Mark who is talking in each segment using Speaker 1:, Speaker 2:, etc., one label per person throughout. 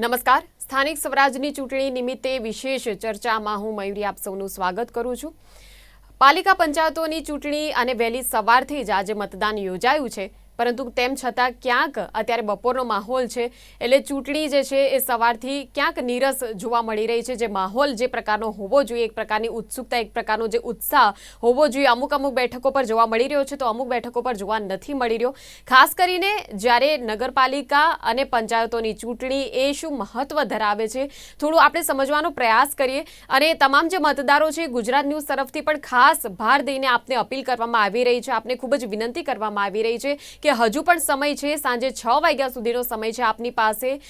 Speaker 1: નમસ્કાર. સ્થાનિક સ્વરાજની ચૂંટણી નિમિત્તે વિશેષ ચર્ચામાં હું મયુરી આપ સૌનું સ્વાગત કરું છું. પાલિકા પંચાયતોની ચૂંટણી અને વહેલી સવારથી જ આજે મતદાન યોજાયું છે. પરંતુ તેમ છતાં ક્યાંક અત્યારે બપોરનો માહોલ છે, એટલે ચૂંટણી જે છે એ સવારથી ક્યાંક નીરસ જોવા મળી રહી છે. જે માહોલ જે પ્રકારનો હોવો જોઈએ, એક પ્રકારની ઉત્સુકતા, એક પ્રકારનો જે ઉત્સાહ હોવો જોઈએ, અમુક અમુક બેઠકો પર જોવા મળી રહ્યો છે તો અમુક બેઠકો પર જોવા નથી મળી રહ્યો. ખાસ કરીને જ્યારે નગરપાલિકા અને પંચાયતોની ચૂંટણી એ શું મહત્વ ધરાવે છે, થોડું આપણે સમજવાનો પ્રયાસ કરીએ. અને તમામ જે મતદારો છે, ગુજરાત ન્યૂઝ તરફથી પણ ખાસ ભાર દઈને આપને અપીલ કરવામાં આવી રહી છે. આપને ખૂબ જ વિનંતી કરવામાં આવી રહી છે કે હજુ પણ સમય છે, સાંજે છ વાગ્યા સુધીનો સમય છે આપની પાસે.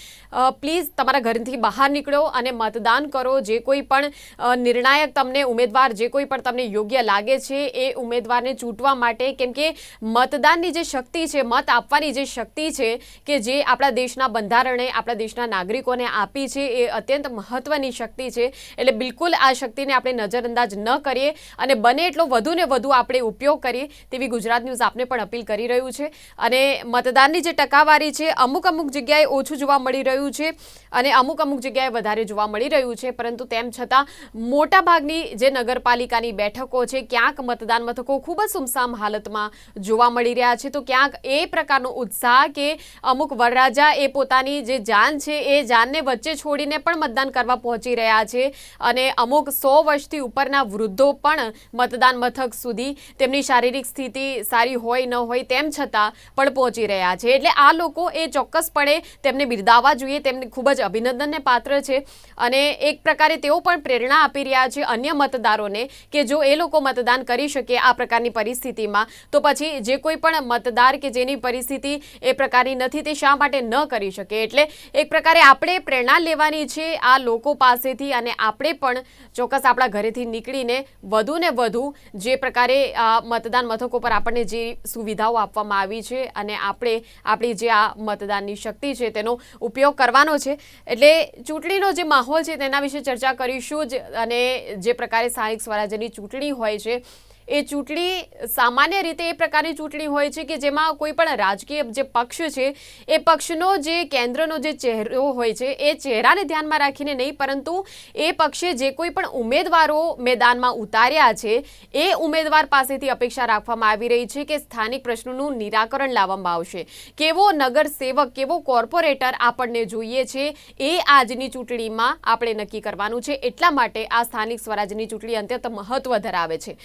Speaker 1: પ્લીઝ તમારા ઘરથી બહાર નીકળો અને મતદાન કરો. જે કોઈ પણ નિર્ણાયક તમને ઉમેદવાર, જે કોઈ પણ તમને યોગ્ય લાગે છે એ ઉમેદવારને ચૂંટવા માટે, કેમ કે મતદાનની જે શક્તિ છે, મત આપવાની જે શક્તિ છે કે જે આપણા દેશના બંધારણે આપણા દેશના નાગરિકોને આપી છે, એ અત્યંત મહત્વની શક્તિ છે. એટલે બિલકુલ આ શક્તિને આપણે નજરઅંદાજ ન કરીએ અને બને એટલો વધુ ને વધુ આપણે ઉપયોગ કરીએ તેવી ગુજરાત ન્યૂઝ આપને પણ અપીલ કરી રહ્યું છે. અને મતદાનની જે ટકાવારી છે, અમુક અમુક જગ્યાએ ઓછું જોવા મળી રહ્યું છે અને અમુક અમુક જગ્યાએ વધારે જોવા મળી રહ્યું છે. પરંતુ તેમ છતાં મોટાભાગની જે નગરપાલિકાની બેઠકો છે, ક્યાંક મતદાન મથકો ખૂબ જ સુમસામ હાલતમાં જોવા મળી રહ્યા છે. તો ક્યાંક એ પ્રકારનો ઉત્સાહ કે અમુક વરરાજા એ પોતાની જે જાન છે, એ જાનને વચ્ચે છોડીને પણ મતદાન કરવા પહોંચી રહ્યા છે અને અમુક સો વર્ષથી ઉપરના વૃદ્ધો પણ મતદાન મથક સુધી તેમની શારીરિક સ્થિતિ સારી હોય ન હોય તેમ છતાં પણ પહોંચી રહ્યા છે. એટલે આ લોકો એ ચોક્કસપણે તેમને બિરદાવવા જોઈએ. તેમને ખૂબ જ અભિનંદનને પાત્ર છે. અને એક પ્રકારે તેઓ પણ પ્રેરણા આપી રહ્યા છે અન્ય મતદારોને કે જો એ લોકો મતદાન કરી શકે આ પ્રકારની પરિસ્થિતિમાં, તો પછી જે કોઈ પણ મતદાર કે જેની પરિસ્થિતિ એ પ્રકારની નથી તે શા માટે ન કરી શકે? એટલે એક પ્રકારે આપણે પ્રેરણા લેવાની છે આ લોકો પાસેથી અને આપણે પણ ચોક્કસ આપણા ઘરેથી નીકળીને વધુ ને વધુ જે પ્રકારે મતદાન મથકો પર આપણને જે સુવિધાઓ આપવામાં આવી છે અને આપણે આપણી જે આ મતદાનની શક્તિ છે તેનો ઉપયોગ કરવાનો છે. એટલે ચૂંટણીનો જે માહોલ છે તેના વિશે ચર્ચા કરીશું જ અને જે પ્રકારે સ્થાનિક સ્વરાજ્યની ચૂંટણી હોય છે એ ચૂંટણી સામાન્ય રીતે એ પ્રકારની ચૂંટણી હોય છે કે જેમાં કોઈ પણ રાજકીય જે પક્ષ છે, એ પક્ષનો જે કેન્દ્રનો જે ચહેરો હોય છે, એ ચહેરાને ધ્યાનમાં રાખીને નહીં, પરંતુ એ પક્ષે જે કોઈ પણ ઉમેદવારો મેદાનમાં ઉતાર્યા છે, એ ઉમેદવાર પાસેથી અપેક્ષા રાખવામાં આવી રહી છે કે સ્થાનિક પ્રશ્નોનું નિરાકરણ લાવવામાં આવશે. કેવો નગર સેવક કેવો કોર્પોરેટર આપણને જોઈએ છે, એ આજની ચૂંટણીમાં આપણે નક્કી કરવાનું છે. એટલા માટે આ સ્થાનિક સ્વરાજ્યની ચૂંટણી અત્યંત મહત્વ ધરાવે છે.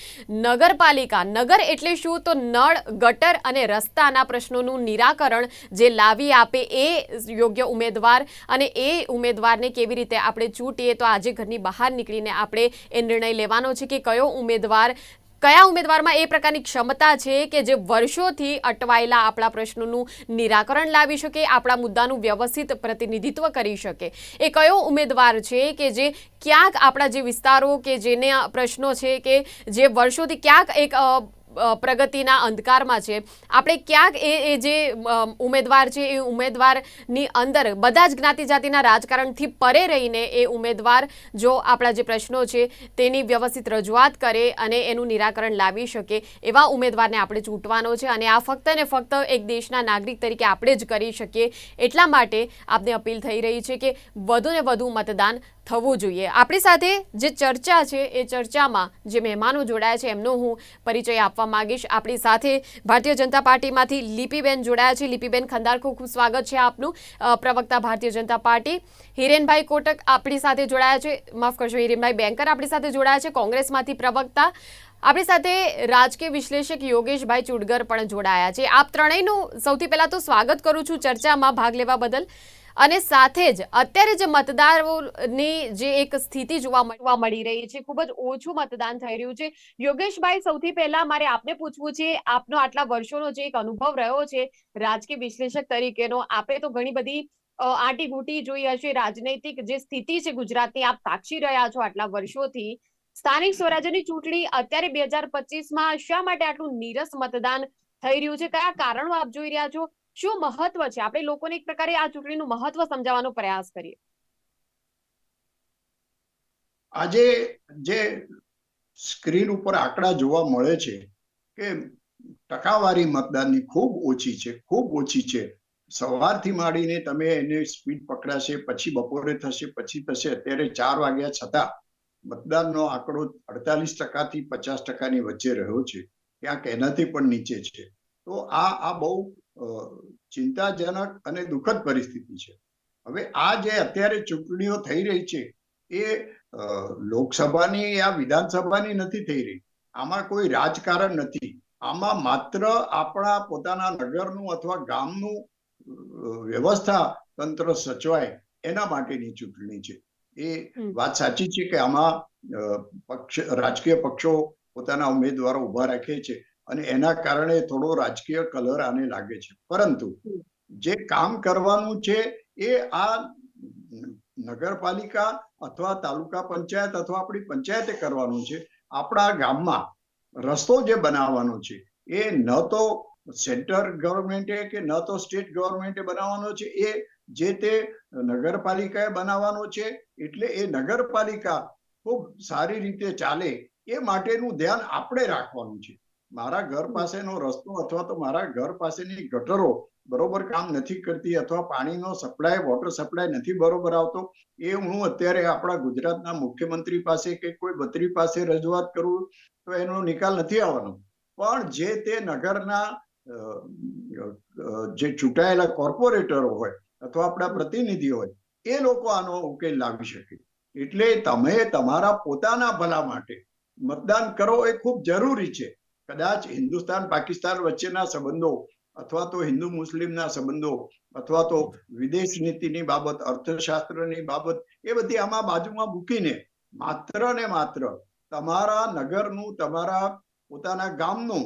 Speaker 1: નગરપાલિકા, નગર એટલે શું? તો નળ, ગટર અને રસ્તાના પ્રશ્નોનું નિરાકરણ જે લાવી આપે એ યોગ્ય ઉમેદવાર અને એ ઉમેદવારને કેવી રીતે આપણે ચૂંટીએ? તો આજે ઘરની બહાર નીકળીને આપણે એ નિર્ણય લેવાનો છે કે કયો ઉમેદવાર કયા ઉમેદવારમાં એ પ્રકારની ક્ષમતા છે કે જે વર્ષોથી અટવાયેલા આપણા પ્રશ્નોનું નિરાકરણ લાવી શકે, આપણા મુદ્દાનું વ્યવસ્થિત પ્રતિનિધિત્વ કરી શકે? એ કયો ઉમેદવાર છે કે જે ક્યાંક આપણા જે વિસ્તારો કે જેને પ્રશ્નો છે કે જે વર્ષોથી ક્યાંક એક પ્રગતિના અંધકારમાં છે. આપણે ક્યાંક એ એ જે ઉમેદવાર છે, એ ઉમેદવારની અંદર બધા જ જ્ઞાતિ જાતિના રાજકારણથી પરે રહીને એ ઉમેદવાર જો આપણા જે પ્રશ્નો છે તેની વ્યવસ્થિત રજૂઆત કરે અને એનું નિરાકરણ લાવી શકે એવા ઉમેદવારને આપણે ચૂંટવાનો છે અને આ ફક્ત ને ફક્ત એક દેશના નાગરિક તરીકે આપણે જ કરી શકીએ એટલા માટે આપને અપીલ થઈ રહી છે કે વધુ ને વધુ મતદાન થવું જોઈએ. આપણી સાથે જે ચર્ચા છે એ ચર્ચામાં જે મહેમાનો જોડાયા છે એમનો હું પરિચય આપવા માંગીશ. આપણી સાથે ભારતીય જનતા પાર્ટીમાંથી લીપીબેન જોડાયા છે. લીપીબેન ખંદાર ખૂબ ખૂબ સ્વાગત છે આપનું. પ્રવક્તા ભારતીય જનતા પાર્ટી. હિરેનભાઈ કોટક આપણી સાથે જોડાયા છે. માફ કરશો, હિરેનભાઈ બેંકર આપણી સાથે જોડાયા છે. કોંગ્રેસમાંથી પ્રવક્તા. આપણી સાથે રાજકીય વિશ્લેષક યોગેશભાઈ ચુડગર પણ જોડાયા છે. આપ ત્રણેયનું સૌથી પહેલાં તો સ્વાગત કરું છું ચર્ચામાં ભાગ લેવા બદલ. અને સાથે જ અત્યારે જે મતદારોની જે એક સ્થિતિ જોવા મળી રહી છે, ખૂબ જ ઓછું મતદાન થઈ રહ્યું છે. યોગેશભાઈ, સૌથી પહેલા મારે આપને પૂછવું છે, આપનો આટલા વર્ષોનો જે એક અનુભવ રહ્યો છે, રાજકીય વિશ્લેષક તરીકેનો, આપે તો ઘણી બધી આટી ઘૂટી જોઈ હશે, રાજનૈતિક જે સ્થિતિ છે ગુજરાતની, આપ સાક્ષી રહ્યા છો આટલા વર્ષોથી. સ્થાનિક સ્વરાજ્યની ચૂંટણી અત્યારે બે હજાર પચીસમાં શા માટે આટલું નીરસ મતદાન થઈ રહ્યું છે? કયા કારણો આપ જોઈ રહ્યા છો? શું મહત્વ છે? આપણે લોકોને એક પ્રકારે આ ચૂંટણીનું મહત્વ સમજાવવાનો પ્રયાસ કરીએ.
Speaker 2: આજે જે સ્ક્રીન ઉપર આંકડા જોવા મળે છે કે ટકાવારી મતદાનની ખૂબ ઓછી છે, ખૂબ ઓછી છે. સવારથી માંડીને તમે એને સ્પીડ પકડાશે, પછી બપોરે થશે, પછી થશે, અત્યારે ચાર વાગ્યા છતાં મતદાનનો આંકડો અડતાલીસ ટકાથી પચાસ ટકાની વચ્ચે રહ્યો છે. ક્યાંક એનાથી પણ નીચે છે. તો આ આ બહુ ચિંતાજનક અને દુઃખદ પરિસ્થિતિ છે. હવે આ જે અત્યારે ચૂંટણીઓ થઈ રહી છે એ લોકસભાની યા વિધાનસભાની નથી થઈ રહી. આમાં કોઈ રાજકારણ નથી. આમાં માત્ર આપણા પોતાના નગરનું અથવા ગામનું વ્યવસ્થા તંત્ર સચવાય એના માટેની ચૂંટણી છે. એ વાત સાચી છે કે આમાં પક્ષ રાજકીય પક્ષો પોતાના ઉમેદવારો ઊભા રાખે છે. અને એના કારણે થોડો રાજકીય કલર આને લાગે છે. પરંતુ જે કામ કરવાનું છે એ આ નગરપાલિકા અથવા તાલુકા પંચાયત અથવા આપણી પંચાયતે કરવાનું છે. આપણા ગામમાં રસ્તો જે બનાવવાનો છે એ ન તો સેન્ટર ગવર્મેન્ટે કે ન તો સ્ટેટ ગવર્મેન્ટે બનાવવાનો છે. એ જે તે નગરપાલિકાએ બનાવવાનો છે એટલે એ નગરપાલિકા ખૂબ સારી રીતે ચાલે એ માટેનું ધ્યાન આપણે રાખવાનું છે. મારા ઘર પાસેનો રસ્તો અથવા તો મારા ઘર પાસેની ગટરો બરોબર કામ નથી કરતી અથવા પાણીનો સપ્લાય વોટર સપ્લાય નથી બરોબર આવતો એ હું અત્યારે આપણા ગુજરાતના મુખ્યમંત્રી પાસે કે કોઈ મંત્રી પાસે રજૂઆત કરું તો એનો નિકાલ નથી આવવાનો. પણ જે તે નગરના જે ચૂંટાયેલા કોર્પોરેટરો હોય અથવા આપણા પ્રતિનિધિ હોય એ લોકો આનો ઉકેલ લાવી શકે. એટલે તમે તમારા પોતાના ભલા માટે મતદાન કરો એ ખૂબ જરૂરી છે. કદાચ હિન્દુસ્તાન, પાકિસ્તાન વચ્ચેના સંબંધો અથવા તો હિન્દુ મુસ્લિમના સંબંધો અથવા તો વિદેશ નીતિની બાબત, અર્થશાસ્ત્રની બાબત, એ બધી આમાં બાજુમાં મૂકીને માત્ર ને માત્ર તમારા નગરનું, તમારા પોતાના ગામનું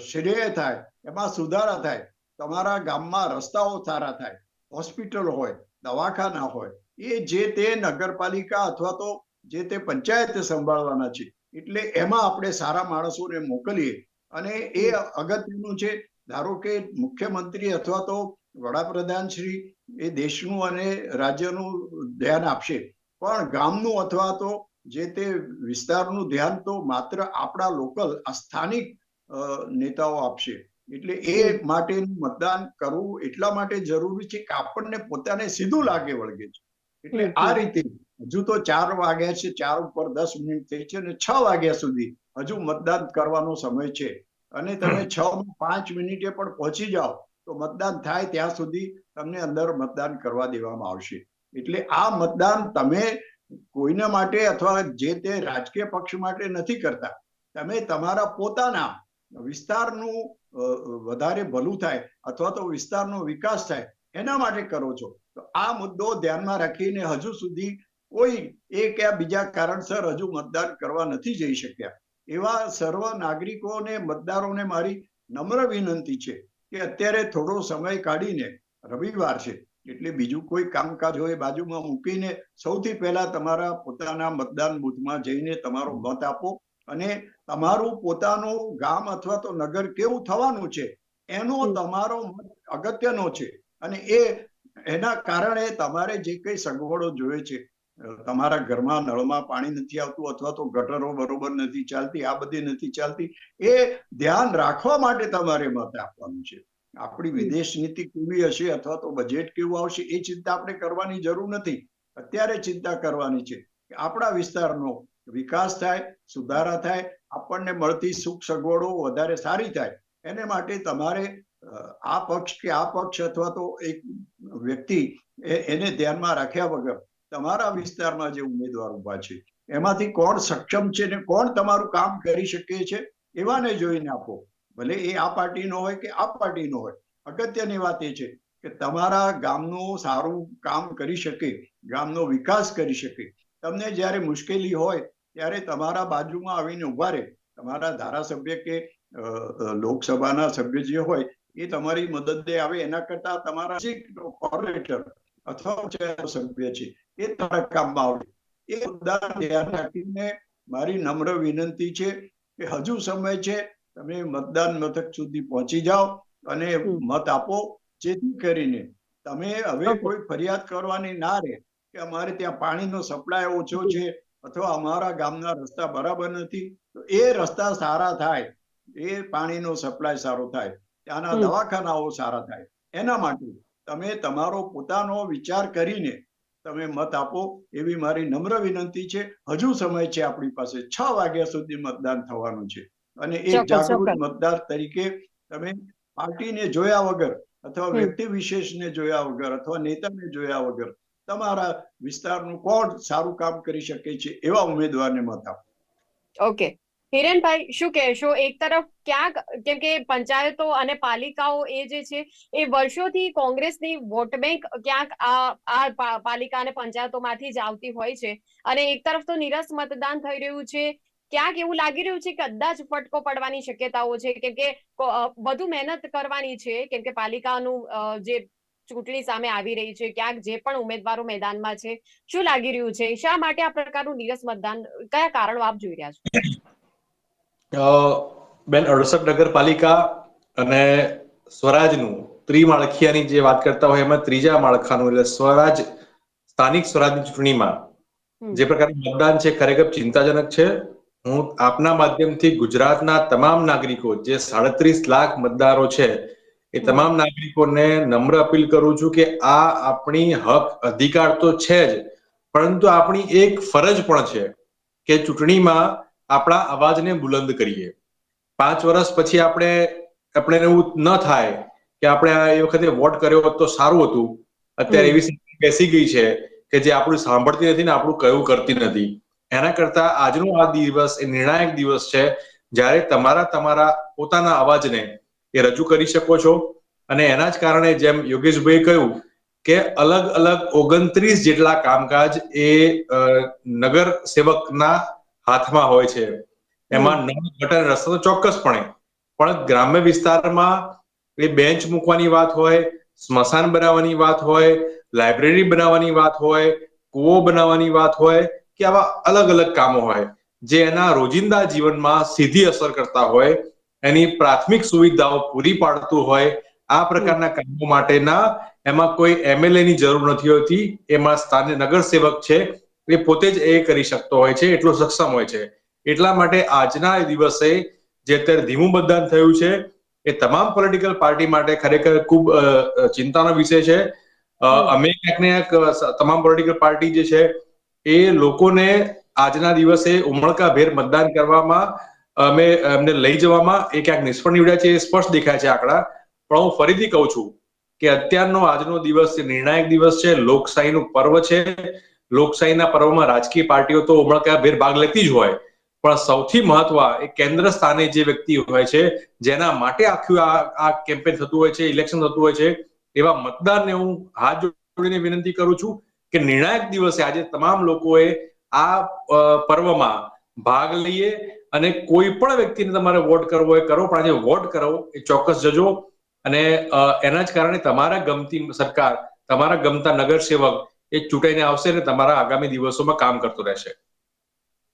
Speaker 2: શ્રેય થાય, એમાં સુધારા થાય, તમારા ગામમાં રસ્તાઓ સારા થાય, હોસ્પિટલ હોય, દવાખાના હોય, એ જે તે નગરપાલિકા અથવા તો જે તે પંચાયત સંભાળવાના છે એટલે એમાં આપણે સારા માણસોને મોકલીએ. અને એ અગત્યનું છે ધારો કે મુખ્યમંત્રી અથવા તો વડાપ્રધાન શ્રી એ દેશનું અને રાજ્યનું ધ્યાન આપશે. પણ ગામનું અથવા તો જે તે વિસ્તારનું ધ્યાન તો માત્ર આપણા લોકલ આ સ્થાનિક નેતાઓ આપશે. એટલે એ માટેનું મતદાન કરવું એટલા માટે જરૂરી છે કે આપણને પોતાને સીધું લાગે વળગે છે. એટલે આ રીતે હજુ તો ચાર વાગ્યા છે ચાર ઉપર દસ મિનિટ થઈ છે અને છ વાગ્યા સુધી હજુ મતદાન કરવાનો સમય છે. અને તમે છ પાંચ મિનિટે પણ પહોંચી જાઓ તો મતદાન થાય ત્યાં સુધી તમને અંદર મતદાન કરવા દેવામાં આવશે. એટલે આ મતદાન તમે કોઈના માટે અથવા જે તે રાજકીય પક્ષ માટે નથી કરતા. તમે તમારા પોતાના વિસ્તારનું વધારે ભલું થાય અથવા તો વિસ્તારનો વિકાસ થાય એના માટે કરો છો. તો આ મુદ્દો ધ્યાનમાં રાખીને હજુ સુધી કોઈ એક યા બીજા કારણસર હજુ મતદાન કરવા નથી જઈ શક્યા. એવા સર્વ નાગરિકોને મતદારોને મારી નમ્ર વિનંતી છે કે અત્યારે થોડો સમય કાઢીને રવિવાર છે એટલે બીજું કોઈ કામકાજ હોય બાજુમાં મૂકીને સૌથી પહેલા તમારા પોતાના મતદાન બૂથમાં જઈને તમારો મત આપો અને તમારું પોતાનું ગામ અથવા તો નગર કેવું થવાનું છે એનો તમારો મત અગત્યનો છે. અને એ એના કારણે તમારે જે કઈ સગવડો જોઈએ છે તમારા ઘરમાં નળમાં પાણી નથી આવતું અથવા તો ગટરો બરોબર નથી ચાલતી આ બધી નથી ચાલતી એ ધ્યાન રાખવા માટે તમારે મત આપવાનું છે. આપણી વિદેશ નીતિ કેવી હશે અથવા તો બજેટ કેવું આવશે એ ચિંતા આપણે કરવાની જરૂર નથી. અત્યારે ચિંતા કરવાની છે કે આપણા વિસ્તારનો વિકાસ થાય સુધારા થાય આપણને મળતી સુખ સગવડો વધારે સારી થાય. એને માટે તમારે આ પક્ષ કે આ પક્ષ અથવા તો એક વ્યક્તિ એને ધ્યાનમાં રાખ્યા વગર તમારા વિસ્તારમાં જે ઉમેદવાર ઊભા છે એમાંથી કોણ સક્ષમ છે ને કોણ તમારું કામ કરી શકે છે, એવાને જોઈને આપો. ભલે એ આ પાર્ટીનો હોય કે આ પાર્ટીનો હોય. અગત્યની વાત એ છે કે તમારા ગામનું સારું કામ કરી શકે, ગામનો વિકાસ કરી શકે. તમને જ્યારે મુશ્કેલી હોય, ત્યારે તમારા બાજુમાં આવીને ઊભા રહે. તમારા ધારાસભ્ય કે લોકસભાના સભ્ય જે હોય, એ તમારી મદદે આવે. એના કરતા તમારા કોર્પોરેટર અથવા પંચાયતનો સભ્ય છે. એ તારા કામમાં આવડે એ ઉદાહરણ ધ્યાન રાખીને મારી નમ્ર વિનંતી છે કે હજુ સમય છે તમે મતદાન મથક સુધી પહોંચી જાઓ અને મત આપો જેથી કરીને તમે હવે કોઈ ફરિયાદ કરવાની ના રહે કે અમારે ત્યાં પાણીનો સપ્લાય ઓછો છે અથવા અમારા ગામના રસ્તા બરાબર નથી તો એ રસ્તા સારા થાય. એ પાણીનો સપ્લાય સારો થાય. ત્યાંના દવાખાનાઓ સારા થાય. એના માટે તમે તમારો પોતાનો વિચાર કરીને તમે મત આપો એવી મારી નમ્ર વિનંતી છે. હજુ સમય છે આપણી પાસે. છ વાગ્યા સુધી મતદાન થવાનું છે. અને એક જાગૃત મતદાર તરીકે તમે પાર્ટીને જોયા વગર અથવા. વ્યક્તિ વિશેષને જોયા વગર અથવા નેતાને જોયા વગર તમારા વિસ્તારનું કોણ સારું કામ કરી શકે છે એવા ઉમેદવારને મત આપો.
Speaker 1: ઓકે. હિરેનભાઈ શું કહેશો? એક તરફ ક્યાંક, કેમ કે પંચાયતો અને પાલિકાઓ એ જે છે, એ વર્ષોથી કોંગ્રેસની વોટ બેંક ક્યાંક આ આ પાલિકા અને પંચાયતોમાંથી જ આવતી હોય છે. અને એક તરફ તો નિરસ મતદાન થઈ રહ્યું છે. ક્યાંક એવું લાગી રહ્યું છે કે કદાચ ફટકો પડવાની શક્યતાઓ છે. કેમ કે વધુ મહેનત કરવાની છે, કેમ કે પાલિકાનું જે ચૂંટણી સામે આવી રહી છે, ક્યાંક જે પણ ઉમેદવારો મેદાનમાં છે. શું લાગી રહ્યું છે? શા માટે આ પ્રકારનું નિરસ મતદાન, કયા કારણો આપ જોઈ રહ્યા છો?
Speaker 3: બેન અડસઠ નગરપાલિકા અને સ્વરાજનું ત્રિમાળખિયાની જે વાત કરતા હોય એમાં ત્રીજા માળખાનું એટલે સ્વરાજ સ્થાનિક સ્વરાજની ચૂંટણીમાં જે પ્રકારનું મતદાન છે ખરેખર ચિંતાજનક છે. હું આપના માધ્યમથી ગુજરાતના તમામ નાગરિકો જે સાડત્રીસ લાખ મતદારો છે એ તમામ નાગરિકોને નમ્ર અપીલ કરું છું કે આ આપણી હક અધિકાર તો છે જ પરંતુ આપણી એક ફરજ પણ છે કે ચૂંટણીમાં આપણા અવાજને બુલંદ કરીએ. પાંચ વર્ષ પછી આપણે આપણે એવું ન થાય કે આપણે આ એ વખતે વોટ કર્યો હોત તો સારું હતું. અત્યારે એવી સ્થિતિ બેસી ગઈ છે કે જે આપણું સાંભળતી નથી ને આપણું કયું કરતી નથી. એના કરતા આજનો આ દિવસ એ નિર્ણાયક દિવસ છે. જ્યારે તમારા તમારા પોતાના અવાજને એ રજૂ કરી શકો છો. અને એના જ કારણે જેમ યોગેશભાઈ કહ્યું કે અલગ અલગ ઓગણત્રીસ જેટલા કામકાજ એ નગર સેવકના હાથમાં હોય છે. એમાં નળ ગટર રસ્તો તો ચોક્કસપણે. પણ ગ્રામ્ય વિસ્તારમાં એ બેન્ચ મૂકવાની વાત હોય સ્મશાન બનાવવાની વાત હોય લાઇબ્રેરી બનાવવાની વાત હોય કૂવો બનાવવાની વાત હોય કે આવા અલગ અલગ કામો હોય જે એના રોજિંદા જીવનમાં સીધી અસર કરતા હોય એની પ્રાથમિક સુવિધાઓ પૂરી પાડતું હોય આ પ્રકારના કામો માટેના એમાં કોઈ એમએલએ ની જરૂર નથી હોતી. એમાં સ્થાનિક નગર સેવક છે એ પોતે જ એ કરી શકતો હોય છે એટલો સક્ષમ હોય છે. એટલા માટે આજના દિવસે જે અત્યારે ધીમું મતદાન થયું છે એ તમામ પોલિટિકલ પાર્ટી માટે ખરેખર ખૂબ ચિંતાનો વિષય છે. અમે ક્યાંક ને ક્યાંક તમામ પોલિટિકલ પાર્ટી જે છે એ લોકોને આજના દિવસે ઉમળકાભેર મતદાન કરવામાં અમે એમને લઈ જવામાં એ ક્યાંક નિષ્ફળ નીવડ્યા છે એ સ્પષ્ટ દેખાય છે આંકડા. પણ હું ફરીથી કહું છું કે અત્યારનો આજનો દિવસ નિર્ણાયક દિવસ છે લોકશાહીનું પર્વ છે લોકશાહીના પર્વમાં રાજકીય પાર્ટીઓ તો ઉમળકાભેર ભાગ લેતી જ હોય. પણ સૌથી મહત્વ એ કેન્દ્ર સ્થાને જે વ્યક્તિ હોય છે, જેના માટે આખું આ આ કેમ્પેન થતું હોય છે ઇલેક્શન થતું હોય છે, એવા મતદારને હું હાથ જોડીને વિનંતી કરું છું કે નિર્ણાયક દિવસે આજે તમામ લોકોએ આ પર્વમાં ભાગ લઈએ અને કોઈ પણ વ્યક્તિને તમારે વોટ કરવો એ કરો, પણ આજે વોટ કરો, એ ચોક્કસ જજો. અને એના જ કારણે તમારા ગમતી સરકાર, તમારા ગમતા નગર સેવક એ ચૂંટાઈને આવશે અને તમારા આગામી દિવસોમાં કામ કરતો રહેશે.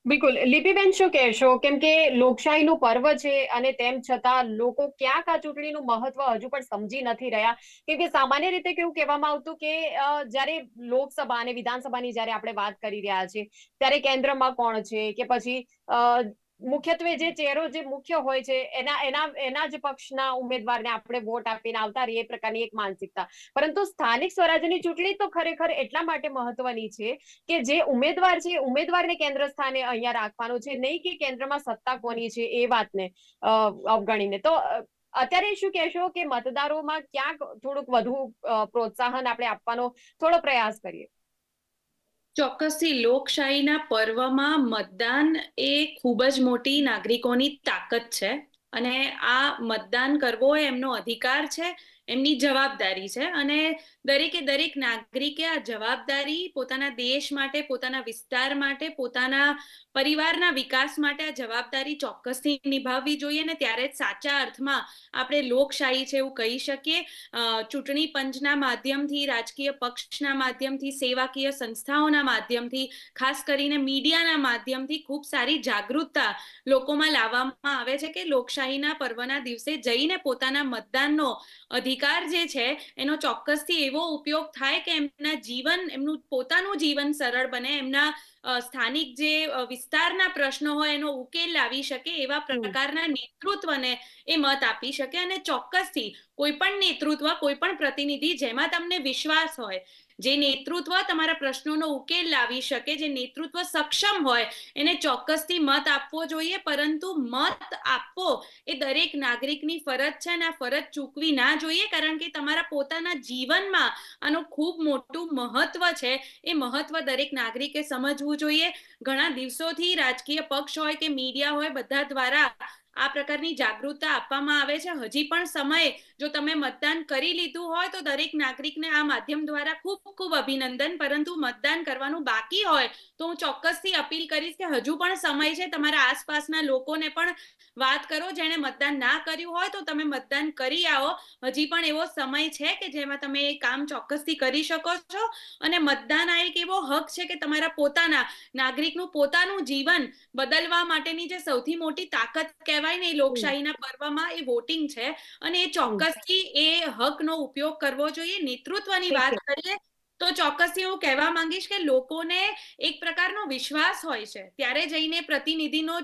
Speaker 1: બિલકુલ. લિપિબેન શું કહેશો? કેમ કે લોકશાહીનું પર્વ છે અને તેમ છતાં લોકો ક્યાંક આ ચૂંટણીનું મહત્વ હજુ પણ સમજી નથી રહ્યા. કેમ કે સામાન્ય રીતે કેવું કહેવામાં આવતું કે જ્યારે લોકસભા અને વિધાનસભાની જ્યારે આપણે વાત કરી રહ્યા છીએ, ત્યારે કેન્દ્રમાં કોણ છે? કે પછી મુખ્યત્વે જે ચહેરો જે મુખ્ય હોય છે, એના એના એના જ પક્ષના ઉમેદવારને આપણે વોટ આપીને આવતા રહીએ પ્રકારની એક માનસિકતા. પરંતુ સ્થાનિક સ્વરાજ્યની ચૂંટણી તો ખરેખર એટલા માટે મહત્વની છે કે જે ઉમેદવાર છે ઉમેદવારને કેન્દ્ર સ્થાને અહીંયા રાખવાનો છે, નહીં કે કેન્દ્રમાં સત્તા કોની છે એ વાતને અવગણીને. તો અત્યારે શું કહેશો કે મતદારોમાં ક્યાંક થોડુંક વધુ પ્રોત્સાહન આપણે આપવાનો થોડો પ્રયાસ કરીએ.
Speaker 4: ચોક્કસથી લોકશાહીના પર્વમાં મતદાન એ ખૂબ જ મોટી નાગરિકોની તાકાત છે અને આ મતદાન કરવો એ એમનો અધિકાર છે, એમની જવાબદારી છે અને દરેકે દરેક નાગરિકે આ જવાબદારી પોતાના દેશ માટે, પોતાના વિસ્તાર માટે, પોતાના પરિવારના વિકાસ માટે આ જવાબદારી ચોક્કસથી નિભાવવી જોઈએ ને ત્યારે જ સાચા અર્થમાં આપણે લોકશાહી છે એવું કહી શકીએ. ચૂંટણી પંચના માધ્યમથી, રાજકીય પક્ષના માધ્યમથી, સેવાકીય સંસ્થાઓના માધ્યમથી, ખાસ કરીને મીડિયાના માધ્યમથી ખૂબ સારી જાગૃતતા લોકોમાં લાવવામાં આવે છે કે લોકશાહીના પર્વના દિવસે જઈને પોતાના મતદાનનો અધિકાર જે છે એનો ચોક્કસથી એવો ઉપયોગ થાય કે એમના જીવન એમનું પોતાનું જીવન સરળ બને એમના સ્થાનિક જે વિસ્તારના પ્રશ્નો હોય એનો ઉકેલ લાવી શકે એવા પ્રકારના નેતૃત્વને એ મત આપી શકે અને ચોક્કસથી કોઈ પણ નેતૃત્વ કોઈ પણ પ્રતિનિધિ જેમાં તમને વિશ્વાસ હોય જે નેતૃત્વ તમારા પ્રશ્નોનો ઉકેલ લાવી શકે જે નેતૃત્વ સક્ષમ હોય એને ચોક્કસથી મત આપવો જોઈએ પરંતુ મત આપવો એ દરેક નાગરિકની ફરજ છે અને આ ફરજ ચૂકવી ના જોઈએ કારણ કે તમારા પોતાના જીવનમાં આનું ખૂબ મોટું મહત્વ છે. એ મહત્વ દરેક નાગરિકે સમજવું જોઈએ. ઘણા દિવસોથી રાજકીય પક્ષ હોય કે મીડિયા હોય બધા દ્વારા આ પ્રકારની જાગૃતતા આપવામાં આવે છે. હજી પણ સમયે જો તમે મતદાન કરી લીધું હોય તો દરેક નાગરિકને આ માધ્યમ દ્વારા ખૂબ ખૂબ અભિનંદન. પરંતુ મતદાન કરવાનું બાકી હોય તો હું ચોક્કસથી અપીલ કરીશ કે હજુ પણ સમય છે. તમારા આસપાસના લોકોને પણ વાત કરો જેણે મતદાન ના કર્યું હોય તો તમે મતદાન કરી આવો. હજી પણ એવો સમય છે કે જેમાં તમે એ કામ ચોક્કસથી કરી શકો છો. અને મતદાન આ એક એવો હક છે કે તમારા પોતાના નાગરિકનું પોતાનું જીવન બદલવા માટેની જે સૌથી મોટી તાકાત કહેવાય ને એ લોકશાહીના પર્વમાં એ વોટિંગ છે. અને એ ચોક્કસથી એ હકનો ઉપયોગ કરવો જોઈએ. નેતૃત્વની વાત કરીએ તો ચોક્કસથી હું કહેવા માંગીશ કે લોકોને એક પ્રકારનો વિશ્વાસ હોય છે. ત્યારે જઈને પ્રતિનિધિનો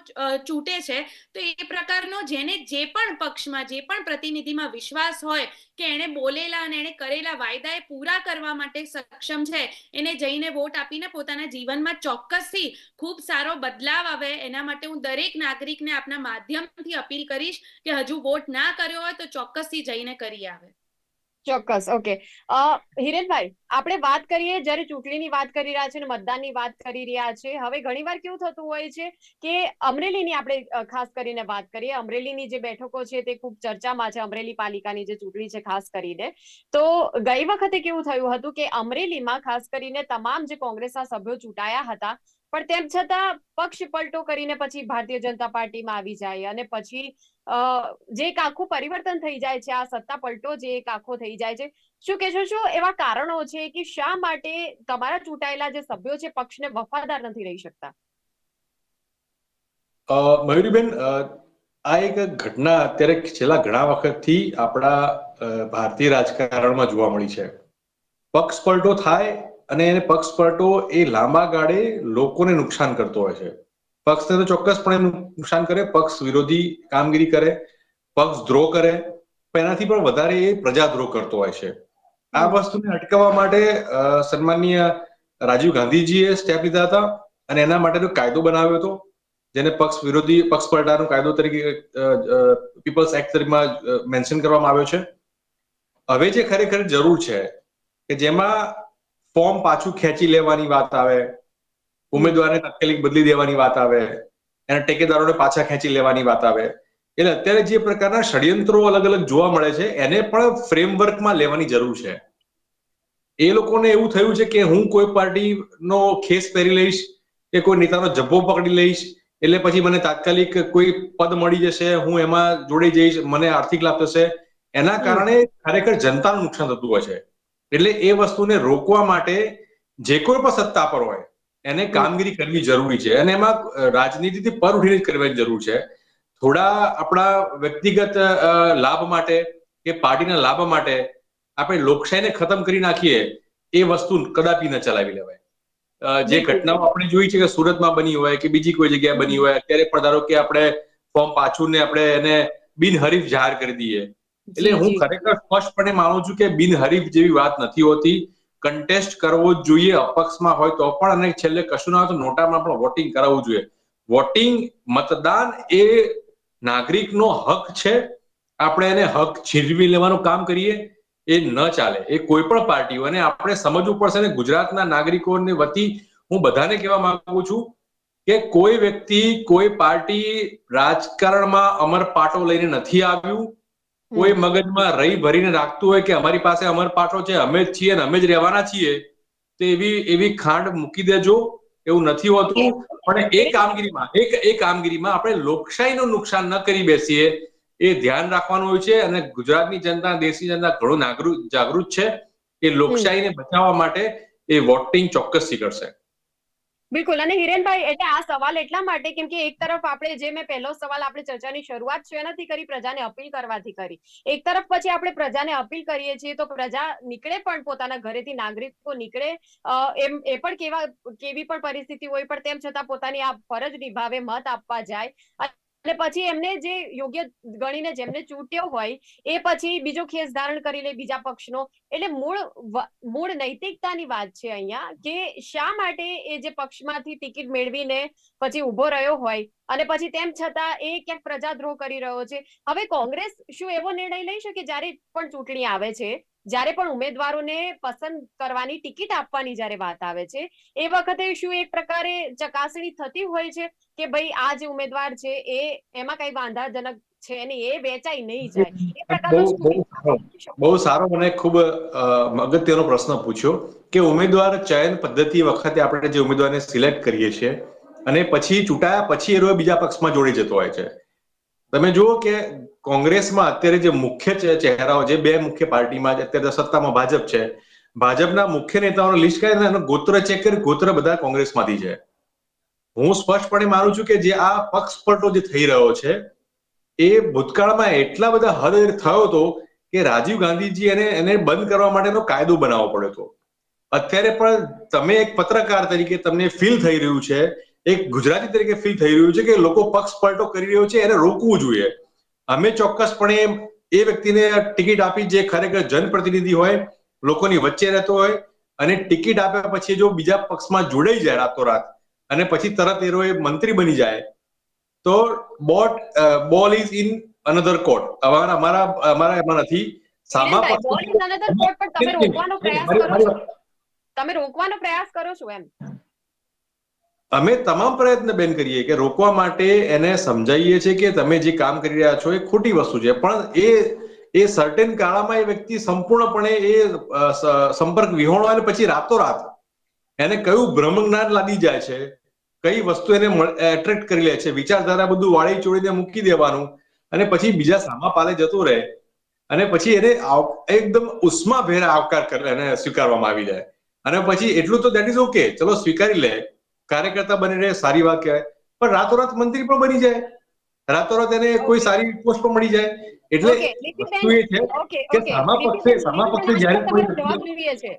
Speaker 4: ચૂંટે છે, તો એ પ્રકારનો જેને જે પણ પક્ષમાં, જે પણ પ્રતિનિધિમાં વિશ્વાસ હોય કે એણે બોલેલા અને એણે કરેલા વાયદા એ પૂરા કરવા માટે સક્ષમ છે, એને જઈને વોટ આપીને પોતાના જીવનમાં ચોક્કસથી ખૂબ સારો બદલાવ આવે, એના માટે હું દરેક નાગરિકને આપના માધ્યમથી અપીલ કરીશ કે હજુ વોટ ના કર્યો હોય તો ચોક્કસથી જઈને કરી આવે.
Speaker 1: ચોક્કસ, ઓકે. હિરેનભાઈ, આપણે વાત કરીએ, જ્યારે ચૂંટણીની વાત કરી રહ્યા છે અને મતદાનની વાત કરી રહ્યા છે, હવે ઘણીવાર કેવું થતું હોય છે કે અમરેલીની આપણે ખાસ કરીને વાત કરીએ, અમરેલીની જે બેઠકો છે તે ખૂબ ચર્ચામાં છે, અમરેલી પાલિકાની જે ચૂંટણી છે ખાસ કરીને. તો ગઈ વખતે કેવું થયું હતું કે અમરેલીમાં ખાસ કરીને તમામ જે કોંગ્રેસના સભ્યો ચૂંટાયા હતા, પણ તેમ છતાં પક્ષ પલટો કરીને પછી ભારતીય જનતા પાર્ટીમાં આવી જાય અને પછી જે એક આખું પરિવર્તન થઈ જાય છે, આ સત્તા પલટો જે એક આખો થઈ જાય છે. શું કહેશો, શું એવા કારણો છે કે શા માટે તમારા ચૂંટાયેલા જે સભ્યો છે પક્ષને વફાદાર નથી રહી શકતા?
Speaker 3: મયુરીબેન આ એક ઘટના અત્યારે છેલ્લા ઘણા વખતથી આપણા ભારતીય રાજકારણમાં જોવા મળી છે. પક્ષ પલટો થાય અને એને પક્ષ પલટો એ લાંબા ગાળે લોકોને નુકસાન કરતો હોય છે. પક્ષને તો ચોક્કસપણે નુકસાન કરે પક્ષ વિરોધી કામગીરી કરે પક્ષ દ્રોહ કરે પણ એનાથી પણ વધારે એ પ્રજાદ્રોહ કરતો હોય છે. આ વસ્તુને અટકાવવા માટે સન્માનીય રાજીવ ગાંધીજીએ સ્ટેપ લીધા હતા અને એના માટેનો કાયદો બનાવ્યો હતો જેને પક્ષ વિરોધી પક્ષ પલટાનો કાયદો તરીકે પીપલ્સ એક્ટ તરીકે મેન્શન કરવામાં આવ્યો છે. હવે જે ખરેખર જરૂર છે કે જેમાં ફોર્મ પાછું ખેંચી લેવાની વાત આવે ઉમેદવારને તાત્કાલિક બદલી દેવાની વાત આવે એના ટેકેદારોને પાછા ખેંચી લેવાની વાત આવે. એટલે અત્યારે જે પ્રકારના ષડયંત્રો અલગ અલગ જોવા મળે છે એને પણ ફ્રેમવર્કમાં લેવાની જરૂર છે. એ લોકોને એવું થયું છે કે હું કોઈ પાર્ટીનો ખેસ પહેરી લઈશ કે કોઈ નેતાનો જબ્બો પકડી લઈશ એટલે પછી મને તાત્કાલિક કોઈ પદ મળી જશે હું એમાં જોડાઈ જઈશ મને આર્થિક લાભ થશે. એના કારણે ખરેખર જનતાનું નુકસાન થતું હોય છે. એટલે એ વસ્તુને રોકવા માટે જે કોઈ પણ સત્તા પર હોય એને કામગીરી કરવી જરૂરી છે. અને એમાં રાજનીતિથી પર ઉઠીને જ કરવાની જરૂર છે. થોડા આપણા વ્યક્તિગત લાભ માટે કે પાર્ટીના લાભ માટે આપણે લોકશાહીને ખતમ કરી નાખીએ એ વસ્તુ કદાપી ન ચલાવી લેવાય. જે ઘટનાઓ આપણે જોઈ છે કે સુરતમાં બની હોય કે બીજી કોઈ જગ્યાએ બની હોય અત્યારે પણ ધારો કે આપણે ફોર્મ પાછું ને આપણે એને બિનહરીફ જાહેર કરી દઈએ. એટલે હું ખરેખર સ્પષ્ટપણે માનું છું કે બિનહરીફ જેવી વાત નથી હોતી. કન્ટેસ્ટ કરવો જ જોઈએ અપક્ષમાં હોય તો પણ, અને છેલ્લે કશું ના હોય તો નોટામાં પણ વોટિંગ કરાવવું જોઈએ. વોટિંગ મતદાન એ નાગરિકનો હક છે. આપણે એને હક છીનવી લેવાનું કામ કરીએ, એ ન ચાલે. એ કોઈ પણ પાર્ટી અને આપણે સમજવું પડશે ને ગુજરાતના નાગરિકોને વતી હું બધાને કહેવા માંગુ છું કે કોઈ વ્યક્તિ, કોઈ પાર્ટી રાજકારણમાં અમર પાટો લઈને નથી આવ્યું કોઈ. મગજમાં રહી ભરીને રાખતું હોય કે અમારી પાસે અમર પાઠો છે અમે જ છીએ અને અમે જ રહેવાના છીએ તો એવી એવી ખાંડ મૂકી દેજો એવું નથી હોતું. પણ એ કામગીરીમાં એક એ કામગીરીમાં આપણે લોકશાહીનું નુકસાન ન કરી બેસીએ એ ધ્યાન રાખવાનું હોય છે અને ગુજરાતની જનતા દેશની જનતા ઘણું નાગરિક જાગૃત છે એ લોકશાહીને બચાવવા માટે એ વોટિંગ ચોક્કસથી કરશે.
Speaker 1: બિલકુલ. અને હિરેનભાઈ, એટલે આ સવાલ એટલા માટે, કેમ કે એક તરફ આપણે જે મેં પહેલો સવાલ આપણે ચર્ચાની શરૂઆત છે, એનાથી કરી પ્રજાને અપીલ કરવાથી કરી. એક તરફ પછી આપણે પ્રજાને અપીલ કરીએ છીએ, તો પ્રજા નીકળે પણ પોતાના ઘરેથી, નાગરિકો નીકળે એમ, એ પણ કેવા, કેવી પણ પરિસ્થિતિ હોય, પણ તેમ છતાં પોતાની આ ફરજ નિભાવે, મત આપવા જાય. અને પછી એમને જે યોગ્ય ગણીને જેમને ચૂંટ્યો હોય, એ પછી બીજો ખેસ ધારણ કરી લે બીજા પક્ષનો. એટલે મૂળ મૂળ નૈતિકતાની વાત છે અહીંયા કે શા માટે એ જે પક્ષમાંથી ટિકિટ મેળવીને પછી ઊભો રહ્યો હોય અને પછી તેમ છતાં એ ક્યાંક પ્રજાદ્રોહ કરી રહ્યો છે. હવે કોંગ્રેસ શું એવો નિર્ણય લઈ શકે જ્યારે પણ ચૂંટણી આવે છે? જ્યારે પણ ઉમેદવારોને પસંદ કરવાની ટિકિટ આપવાની જ્યારે વાત આવે છે એ વખતે શું એક પ્રકારે ચકાસણી થતી હોય છે કે ભાઈ આ જે ઉમેદવાર છે એ એમાં કઈ વાંધાજનક છે ને એ વેચાઈ નહીં જાય? એ પ્રકારનો
Speaker 3: બહુ- સારો. મને ખૂબ અગત્યનો પ્રશ્ન પૂછ્યો કે ઉમેદવાર ચયન પદ્ધતિ વખતે આપણે જે ઉમેદવારને સિલેક્ટ કરીએ છીએ અને પછી ચૂંટાયા પછી એ બીજા પક્ષમાં જોડી જતો હોય છે. તમે જુઓ કે કોંગ્રેસમાં અત્યારે જે મુખ્ય ચહેરાઓ જે બે મુખ્ય પાર્ટીમાં છે, અત્યારે સત્તામાં ભાજપ છે. ભાજપના મુખ્ય નેતાઓનો લિસ્ટ ને એનો ગોત્ર ચેક કરી ગોત્ર બધા કોંગ્રેસમાંથી છે. હું સ્પષ્ટપણે માનું છું કે જે આ પક્ષપલટો જે થઈ રહ્યો છે એ ભૂતકાળમાં એટલા બધા હદ થયો હતો કે રાજીવ ગાંધીજી એને એને બંધ કરવા માટેનો કાયદો બનાવવો પડ્યો હતો. અત્યારે પણ તમે એક પત્રકાર તરીકે તમને ફીલ થઈ રહ્યું છે એક ગુજરાતી તરીકે ફીલ થઈ રહ્યું છે કે લોકો પક્ષ પલટો કરી રહ્યો છે એને રોકવું જોઈએ. અમે ચોક્કસપણે એ વ્યક્તિને ટિકિટ આપી જે ખરેખર જનપ્રતિનિધિ હોય લોકોની વચ્ચે રહેતો હોય અને ટિકિટ આપ્યા પછી જો બીજા પક્ષમાં જોડાઈ જાય રાતોરાત અને પછી તરત એરો એ મંત્રી બની જાય તો boat ball is in another court. અમારા અમારા અમારા એમાં નથી. સામા
Speaker 1: તમે રોકવાનો પ્રયાસ કરો છો એમ.
Speaker 3: અમે તમામ પ્રયત્ન બેન કરીએ કે રોકવા માટે એને સમજાવીએ છીએ કે તમે જે કામ કરી રહ્યા છો એ ખોટી વસ્તુ છે. પણ એ એ સર્ટેન કાળામાં એ વ્યક્તિ સંપૂર્ણપણે એ સંપર્ક વિહોણો અને પછી રાતોરાત એને કયું બ્રહ્મ જ્ઞાન લાદી જાય છે, કઈ વસ્તુ એને એટ્રેક્ટ કરી લે છે, વિચારધારા બધું વાળી ચોળીને મૂકી દેવાનું અને પછી બીજા સામા પાલે જતું રહે અને પછી એને એકદમ ઉષ્માભેર આવકાર કર- એને સ્વીકારવામાં આવી જાય. અને પછી એટલું તો દેટ ઇઝ ઓકે ચલો સ્વીકારી લે. કાર્યકર્તા બની રહે સારી વાત કહેવાય. પણ રાતોરાત મંત્રી પણ બની જાય. રાતોરાત એને કોઈ સારી પોસ્ટ પણ મળી જાય. એટલે વસ્તુ એ છે કે સામા પક્ષે સામા પક્ષે જ્યારે કોઈ
Speaker 1: તમારો જવાબ જોઈએ છે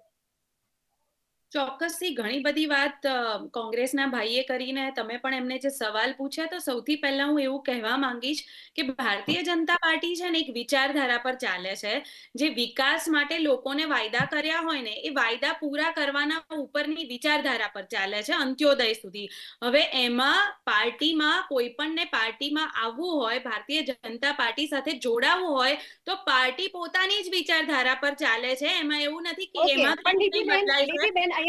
Speaker 4: ચોક્કસથી ઘણી બધી વાત કોંગ્રેસના ભાઈએ કરીને તમે પણ એમને જે સવાલ પૂછ્યા તો સૌથી પહેલા હું એવું કહેવા માંગીશ કે ભારતીય જનતા પાર્ટી છે ને એક વિચારધારા પર ચાલે છે. જે વિકાસ માટે લોકોને વાયદા કર્યા હોય ને એ વાયદા પૂરા કરવાના ઉપરની વિચારધારા પર ચાલે છે અંત્યોદય સુધી. હવે એમાં પાર્ટીમાં કોઈ પણને પાર્ટીમાં આવવું હોય ભારતીય જનતા પાર્ટી સાથે જોડાવવું હોય તો પાર્ટી પોતાની જ વિચારધારા પર ચાલે છે. એમાં એવું નથી કે એમાં
Speaker 1: પણ
Speaker 4: બદલાય છે.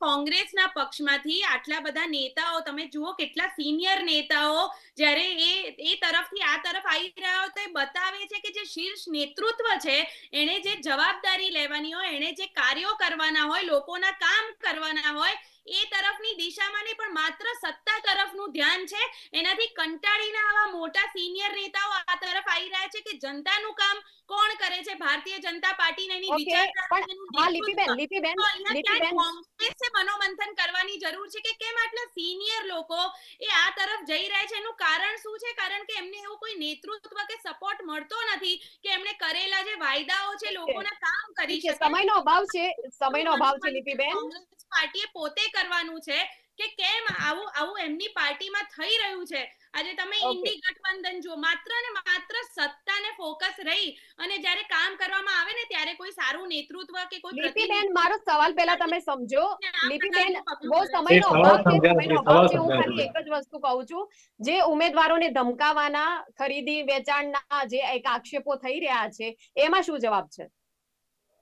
Speaker 4: કોંગ્રેસના પક્ષમાંથી આટલા બધા નેતાઓ તમે જુઓ કેટલા સિનિયર નેતાઓ જ્યારે એ એ તરફથી આ તરફ આવી રહ્યા હોય તો એ બતાવે છે કે જે શીર્ષ નેતૃત્વ છે એને જે જવાબદારી લેવાની હોય એને જે કાર્યો કરવાના હોય લોકોના કામ કરવાના હોય એ તરફની દિશામાં ને પણ માત્ર સત્તા તરફનું ધ્યાન છે. એનાથી કંટાળીને આવા મોટા સિનિયર નેતાઓ આ તરફ આવી રહ્યા છે કે જનતાનું કામ કોણ કરે છે? ભારતીય જનતા એની વિચારધારા
Speaker 1: પણ
Speaker 4: એનું
Speaker 1: હા લીપીબેન લીપીબેન લીપીબેન.
Speaker 4: કોંગ્રેસે મનોમંથન કરવાની જરૂર છે કે કેમ આટલા સિનિયર લોકો એ આ તરફ જઈ રહ્યા છે? એનું કારણ શું છે? કારણ કે એમને એવું કોઈ નેતૃત્વ કે સપોર્ટ મળતો નથી કે એમણે કરેલા જે વાયદાઓ છે લોકોના કામ કરી
Speaker 1: છે
Speaker 4: શકે.
Speaker 1: સમયનો અભાવ છે સમયનો અભાવ છે લીપીબેન.
Speaker 4: પાર્ટીએ પોતે કરવાનું છે કે કેમ આવું આવું એમની પાર્ટીમાં થઈ રહ્યું છે? આજે તમે ઇન્ડી ગઠબંધન જો માત્ર ને માત્ર સત્તાને ફોકસ રહી અને જ્યારે કામ કરવામાં આવે ને ત્યારે કોઈ સારું નેતૃત્વ કે કોઈ
Speaker 1: લીપીબેન મારો સવાલ પહેલા તમે સમજો. લીપીબેન બહુ સમયનો અભાવ છે સમયનો અભાવ છે હું ખાલી એક જ વસ્તુ કહું છું. જે ઉમેદવારોને ધમકાવાના ખરીદી વેચાણના જે એક આક્ષેપો થઈ રહ્યા છે એમાં શું જવાબ છે?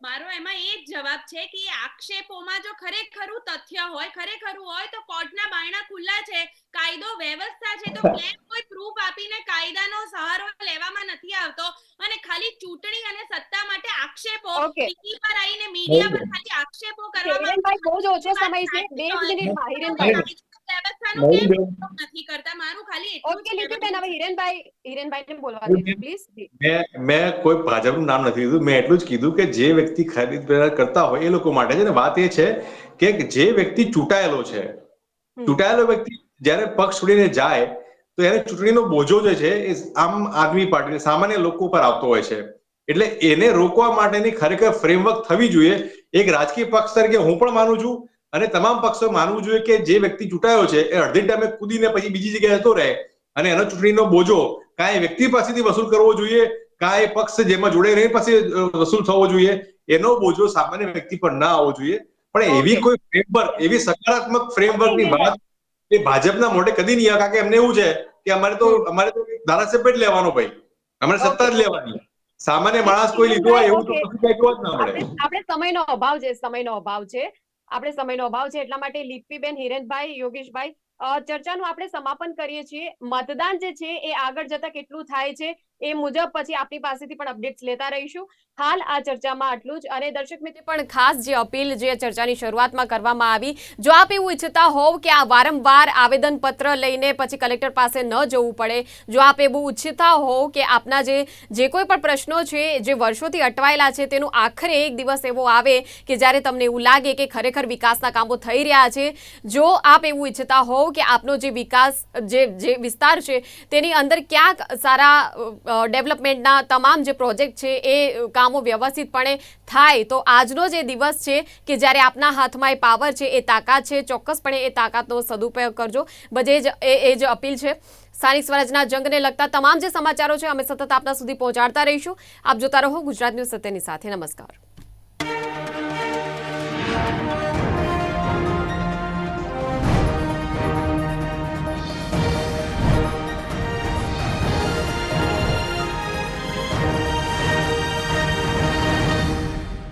Speaker 4: મારો એમાં એ જ જવાબ છે કે આક્ષેપોમાં જો ખરેખરું તથ્ય હોય ખરેખરું હોય તો કોર્ટના બારણા ખુલ્લા છે કાયદો વ્યવસ્થા છે તો કેમ કોઈ પ્રૂફ આપીને કાયદાનો સહારો લેવામાં નથી આવતો અને ખાલી ચૂંટણી અને સત્તા માટે આક્ષેપો ટીવી પર આવીને મીડિયા પર ખાલી આક્ષેપો કરવામાં
Speaker 1: બહુ જ ઓછો સમય છે. બે જ મિનિટમાં હિરેનભાઈ
Speaker 4: વ્યવસ્થાનું કેમ ઉપયોગ નથી કરતા? મારું ખાલી
Speaker 1: ઓકે
Speaker 4: જ
Speaker 1: લીપીબેન હવે હિરેનભાઈ હિરેનભાઈને બોલવા દેજો પ્લીઝ
Speaker 3: મેં મેં કોઈ ભાજપનું નામ નથી લીધું. મેં એટલું જ કીધું કે જે વ્યક્તિ ખરીદ વેચાણ કરતા હોય એ લોકો માટે છે. ને વાત એ છે કે જે વ્યક્તિ ચૂંટાયેલો છે ચૂંટાયેલો વ્યક્તિ જ્યારે પક્ષ છોડીને જાય તો એને ચૂંટણીનો બોજો જે છે એ આમ આદમી પાર્ટી સામાન્ય લોકો પર આવતો હોય છે. એટલે એને રોકવા માટેની ખરેખર ફ્રેમવર્ક થવી જોઈએ. એક રાજકીય પક્ષ તરીકે હું પણ માનું છું અને તમામ પક્ષો માનવું જોઈએ કે જે વ્યક્તિ ચૂંટાયો છે એ અડધી ટાઈમે કૂદીને પછી બીજી જગ્યાએ જતો રહે અને એનો ચૂંટણીનો બોજો કાંઈ વ્યક્તિ પાસેથી વસૂલ કરવો જોઈએ કાંઈ પક્ષ જેમાં જોડે રહી પાસે વસૂલ થવો જોઈએ એનો બોજો સામાન્ય વ્યક્તિ પર ના આવવો જોઈએ. પણ એવી કોઈ ફ્રેમવર્ક એવી સકારાત્મક ફ્રેમવર્કની વાત એ ભાજપના મોઢે કદી નહીં કારણ કે એમને એવું છે કે અમારે તો અમારે તો ધારાસભ્ય જ લેવાનો ભાઈ. અમારે સત્તા જ લેવાની. સામાન્ય માણસ કોઈ લીધો હોય એવું તો કશું કઈ જ ના મળે.
Speaker 1: આપણે સમયનો અભાવ છે સમયનો અભાવ છે. આપણે સમયનો અભાવ છે, એટલા માટે લીપીબેન હિરેનભાઈ, યોગેશભાઈ ચર્ચાનું આપણે સમાપન કરીએ છીએ. મતદાન જે છે, એ આગળ જતા કેટલું થાય છે એ મુજબ પછી આપની પાસેથી પણ અપડેટ્સ લેતા રહીશું. હાલ આ ચર્ચામાં આટલું જ અને દર્શક મિત્રો પણ ખાસ જે અપીલ જે ચર્ચાની શરૂઆતમાં કરવામાં આવી, જો આપ એવું ઈચ્છતા હોવ કે આ વારંવાર આવેદન પત્ર લઈને પછી કલેક્ટર પાસે ન જવું પડે, જો આપ એવું ઈચ્છતા હોવ કે આપના જે જે કોઈ પણ પ્રશ્નો છે, જે વર્ષોથી અટવાયેલા છે, તેનું આખરે એક દિવસ એવો આવે કે જ્યારે તમને એવું લાગે કે ખરેખર વિકાસના કામો થઈ રહ્યા છે, જો આપ એવું ઈચ્છતા હોવ કે આપનો જે વિકાસ, જે જે વિસ્તાર છે, તેની અંદર ક્યાંક સારા ડેવલપમેન્ટના તમામ જે પ્રોજેક્ટ છે એ કામો વ્યવસ્થિતપણે થાય. તો આજનો જે દિવસ છે કે જ્યારે આપના હાથમાં એ પાવર છે, એ તાકાત છે, ચોક્કસપણે એ તાકાતનો સદુપયોગ કરજો. બધે જ એ જ અપીલ છે. સ્થાનિક સ્વરાજના જંગને લગતા તમામ જે સમાચારો છે, અમે સતત આપના સુધી પહોંચાડતા રહીશું. આપ જોતા રહો ગુજરાત ન્યૂઝ સત્યની સાથે. નમસ્કાર.